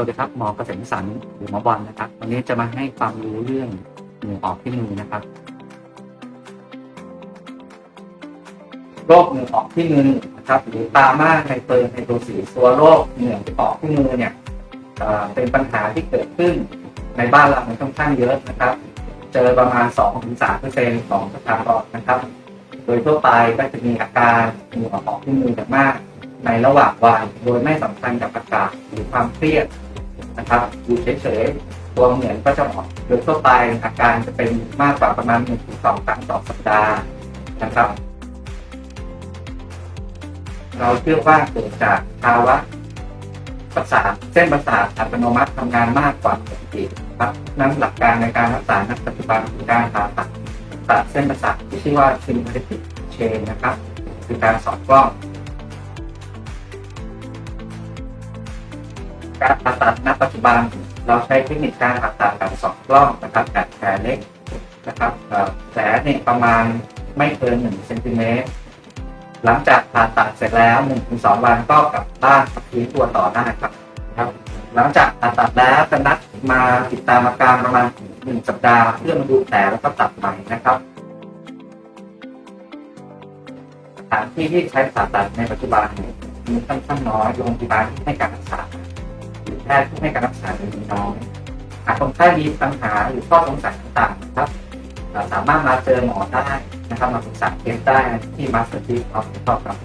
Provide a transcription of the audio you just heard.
สวัสดีครับหมอเกษมสันหรือหมอบอลนะครับ วันนี้จะมาให้ความรู้เรื่องเหงื่อออกที่มือนะครับโรคเหงื่อออกที่มือนะครับหรือตามาไฮเปอร์ไฮโดรซิสตัวโรคเหงื่อออกที่มือเนี่ยเป็นปัญหาที่เกิดขึ้นในบ้านเรามันค่อนข้างเยอะนะครับ เจอประมาณ 2-3%ของประชากรนะครับ โดยทั่วไปก็จะมีอาการเหงื่อออกที่มืออย่างมากในระหว่างวันโดยไม่สำคัญกับอากาศหรือความเครียด นะครับอยู่เฉยๆตัวเหมือนก็จะออกโดยทั่วไปอาการจะเป็นมากกว่าประมาณ1-2ถึง2ครั้งต่อสัปดาห์นะครับ เราเชื่อว่าเกิดจากภาวะประสาทเส้นประสาทอัตโนมัติทำงานมากกว่าปกติครับนั้นหลักการในการรักษาณปัจจุบันคือการผ่าตัดตัดเส้นประสาทที่ชื่อว่า sympathetic chain นะครับ คือการสอดกล้อง การผ่าตัดณปัจจุบัน เราใช้เทคนิคการผ่าตัดแบบสองกล้องนะครับแบบแผลเล็กนะครับแผลเนี่ยประมาณไม่เกิน1เซนติเมตรหลังจากผ่าตัดเสร็จแล้ว1-2วันก็กลับบ้านพื้นตัวต่อได้ครับครับ หลังจากผ่าตัดแล้วจะนัดมาติดตามอาการประมาณ1สัปดาห์เพื่อมาดูแผลแล้วก็ตัดใหม่นะครับสถานที่ที่ใช้ผ่าตัดในปัจจุบันมีค่อนข้างน้อยโรงพยาบาลที่ให้การรักษา แพทย์ที่ให้การรักษาเป็นน้อยหากคนไข้มีปัญหาหรือข้อสงสัยต่างๆครับสามารถมาเจอหมอได้นะครับมาปรึกษาเคสได้ที่มาสเตอร์ทีออฟครับ